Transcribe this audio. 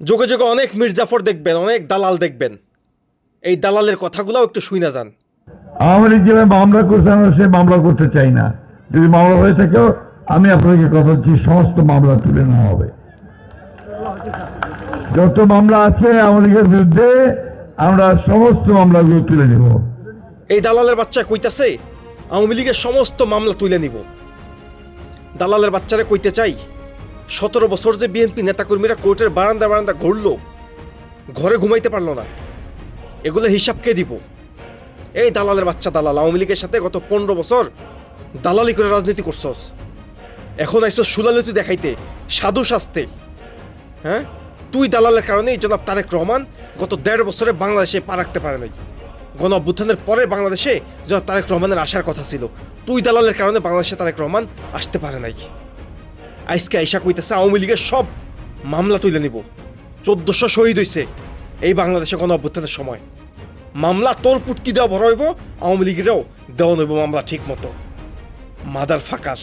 যোগে যোগে অনেক মির্জাফর দেখবেন অনেক দালাল দেখবেন। এই দালালের কথাগুলোও একটু শুই না যান। লীগ যেভাবে মামলা করছে আমরা সে মামলা করতে চাই না। যদি মামলা হয়ে থাকেও আমি আপনাকে কথা দিচ্ছি সমস্ত মামলা তুলে নেওয়া হবে। যত মামলা আছে লীগের বিরুদ্ধে আমরা সমস্ত মামলাগুলো তুলে নেব। এই দালালের বাচ্চা কইতাছে আওয়ামী লীগের সমস্ত মামলা তুলে নিব। দালালের বাচ্চারা কইতে চাই সতেরো বছর যে বিএনপি নেতাকর্মীরা কোর্টের বারান্দা বারান্দা ঘুরলো, ঘরে ঘুমাইতে পারল না। এগুলো হিসাব কে দিব? এই দালালের বাচ্চা দালাল, আওয়ামী লীগের সাথে গত পনেরো বছর দালালি করে রাজনীতি করছস। এখন আইসো সুলালতি দেখাইতে, সাধু শাস্তে। হ্যাঁ? তুই দালালের কারণেই জনাব তারেক রহমান গত দেড় বছরে বাংলাদেশে পা রাখতে পারে নাই। গণ অভ্যুত্থানের পরে বাংলাদেশে জনাব তারেক রহমানের আসার কথা ছিল। তুই দালালের কারণে বাংলাদেশে তারেক রহমান আসতে পারে নাই। আজকে আইসা কইতেছে, আওয়ামী লীগের সব মামলা তুলে নিব। চোদ্দশো শহীদ হয়েছে এই বাংলাদেশে কোনো অভ্যুত্থানের সময়। মামলা তোর পুটকি দেওয়া ভরা হইব, আওয়ামী লীগেরও দেওয়া নইব মামলা ঠিক মতো। মাদার ফাঁকার।